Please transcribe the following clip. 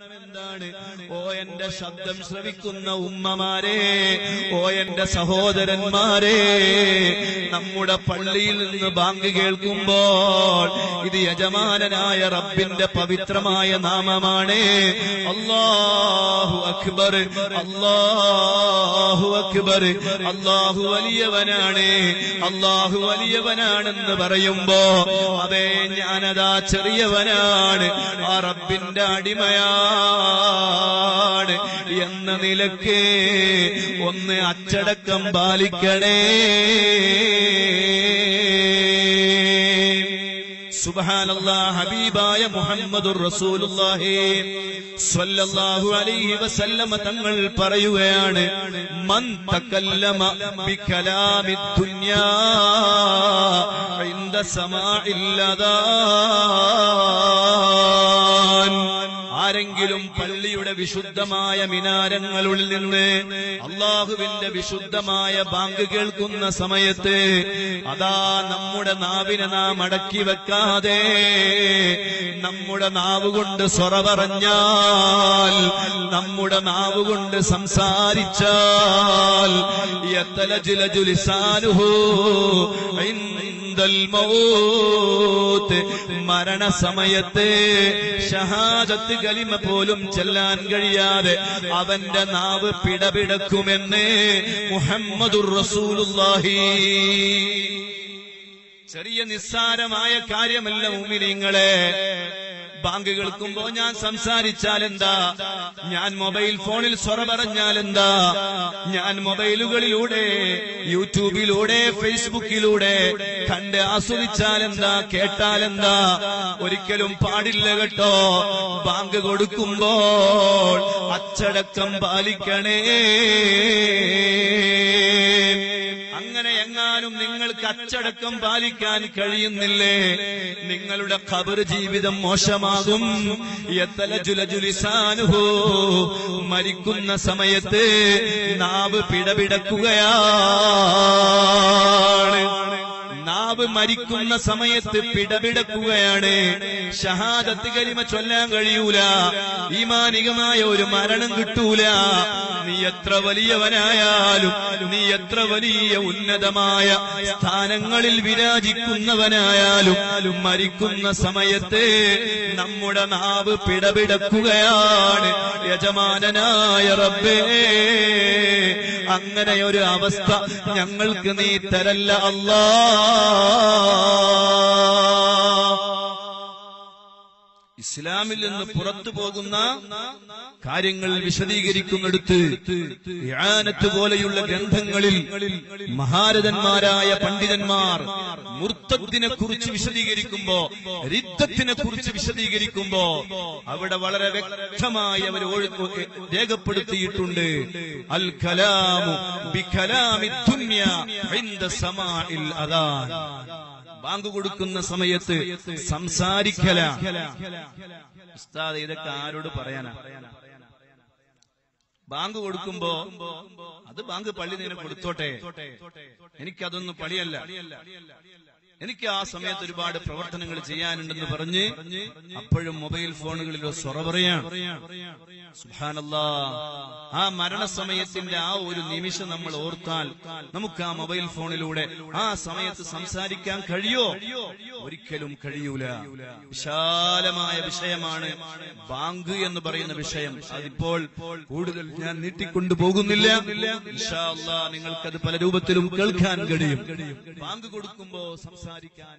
എന്താണ് ഓ എന്റെ ശബ്ദം ശ്രവിക്കുന്ന ഉമ്മമാരെ ഓ എന്റെ സഹോദരന്മാരെ നമ്മുടെ പള്ളിയിൽ നിന്ന് ബാങ്ക് കേൾക്കുമ്പോൾ ഇത് യജമാനനായ റബ്ബിന്റെ പവിത്രമായ നാമമാണ്. അള്ളാഹു അക്ബർ അല്ലാഹു അക്ബർ അല്ലാഹു വലിയവനാണ് അള്ളാഹു വലിയവനാണെന്ന് പറയുമ്പോ അതെ ഞാനതാ ചെറിയവനാണ്. ആ റബ്ബിന്റെ അടിമയാണ് എന്ന നിലയ്ക്ക് ഒന്ന് അച്ചടക്കം പാലിക്കണേ. സുബ്ഹാനല്ലാ ഹബീബായ റസൂലുള്ളാഹി സ്വല്ലല്ലാഹു അലൈഹി തങ്ങൾ പറയുകയാണ് മൻ തകല്ലമ ദുനിയാ ആരെങ്കിലും വിശുദ്ധമായ മിനാരങ്ങളിൽ നിന്ന് അള്ളാഹുവിന്റെ വിശുദ്ധമായ ബാങ്ക് കേൾക്കുന്ന സമയത്ത് അതാ നമ്മുടെ നാവിനെ നാം അടക്കി വെക്കാതെ നമ്മുടെ നാവ് കൊണ്ട് സ്വറ പറഞ്ഞാൽ നമ്മുടെ നാവ് കൊണ്ട് സംസാരിച്ചാൽ യത്തലജുലജുലിസാനുഹു ഇൻദൽ മൗത്ത് മരണസമയത്ത് ഷഹാദത്ത് കലിമ പോലും ചെല്ലാൻ കഴിയാതെ അവന്റെ നാവ് പിടപിടക്കുമെന്ന് മുഹമ്മദുർ റസൂലുള്ളാഹി. ചെറിയ നിസ്സാരമായ കാര്യമല്ല ഉമിനിങ്ങളെ ബാങ്ക് കേൾക്കുമ്പോ ഞാൻ സംസാരിച്ചാൽ എന്താ ഞാൻ മൊബൈൽ ഫോണിൽ സ്വറ പറഞ്ഞാൽ എന്താ ഞാൻ മൊബൈലുകളിലൂടെ യൂട്യൂബിലൂടെ ഫേസ്ബുക്കിലൂടെ കണ്ട് കേട്ടാൽ എന്താ ഒരിക്കലും പാടില്ല കേട്ടോ. ബാങ്ക് കൊടുക്കുമ്പോൾ അച്ചടക്കം പാലിക്കണേ. അങ്ങനെ എങ്ങാനും നിങ്ങൾക്ക് അച്ചടക്കം പാലിക്കാൻ കഴിയുന്നില്ലേ? നിങ്ങളുടെ ഖബർ ജീവിതം മോശമാകും. മരിക്കുന്ന സമയത്ത് നാവ് പിടപിടക്കുകയാണ് നാവ് മരിക്കുന്ന സമയത്ത് പിടപിടക്കുകയാണ്. ഷഹാദത്ത് കരിമ ചൊല്ലാൻ കഴിയൂല. ഈമാനികമായ ഒരു മരണം കിട്ടൂല. നീ എത്ര വലിയവനായാലും നീ എത്ര വലിയ ഉന്നതമായ സ്ഥാനങ്ങളിൽ വിരാജിക്കുന്നവനായാലും മരിക്കുന്ന സമയത്ത് നമ്മുടെ നാവ് പിടപിടക്കുകയാണ്. യജമാനനായ റബ്ബേ അങ്ങനെ ഒരു അവസ്ഥ ഞങ്ങൾക്ക് നീ തരല്ല അല്ലാ. ഇസ്ലാമിൽ നിന്ന് പുറത്തു പോകുന്ന കാര്യങ്ങൾ വിശദീകരിക്കുന്നിടത്ത് യാനത്ത് പോലെയുള്ള ഗ്രന്ഥങ്ങളിൽ മഹാരഥന്മാരായ പണ്ഡിതന്മാർ മുർത്തത്തിനെ കുറിച്ച് വിശദീകരിക്കുമ്പോ രിദ്ധത്തിനെ കുറിച്ച് വിശദീകരിക്കുമ്പോ അവിടെ വളരെ വ്യക്തമായി അവർ രേഖപ്പെടുത്തിയിട്ടുണ്ട്. അൽ കലാമു ബി കലാമി ദുന്യ അദാൻ. ബാങ്ക് കൊടുക്കുന്ന സമയത്ത് സംസാരിക്കല. ഉസ്താദ് ഇതൊക്കെ ആരോട് പറയാനാ? ബാങ്ക് കൊടുക്കുമ്പോ അത് ബാങ്ക് പള്ളി നിന്നെ കൊടുത്തോട്ടെ. എനിക്കതൊന്നും പണിയല്ല. എനിക്ക് ആ സമയത്ത് ഒരുപാട് പ്രവർത്തനങ്ങൾ ചെയ്യാനുണ്ടെന്ന് പറഞ്ഞ് അപ്പോഴും മൊബൈൽ ഫോണുകളിലോ സ്വറ സ്വറ പറയാം സുബ്ഹാനല്ലാ. ആ മരണസമയത്തിന്റെ ആ ഒരു നിമിഷം നമ്മൾ ഓർത്താൽ നമുക്ക് ആ മൊബൈൽ ഫോണിലൂടെ ആ സമയത്ത് സംസാരിക്കാൻ കഴിയോ? ഒരിക്കലും കഴിയൂല. വിശാലമായ വിഷയമാണ് ബാങ്ക് എന്ന് പറയുന്ന വിഷയം. അതിപ്പോൾ കൂടുതൽ ഞാൻ നീട്ടിക്കൊണ്ടു പോകുന്നില്ല. നിങ്ങൾക്കത് പല രൂപത്തിലും കേൾക്കാൻ കഴിയും. ബാങ്ക് കൊടുക്കുമ്പോ സംസാരിക്കാൻ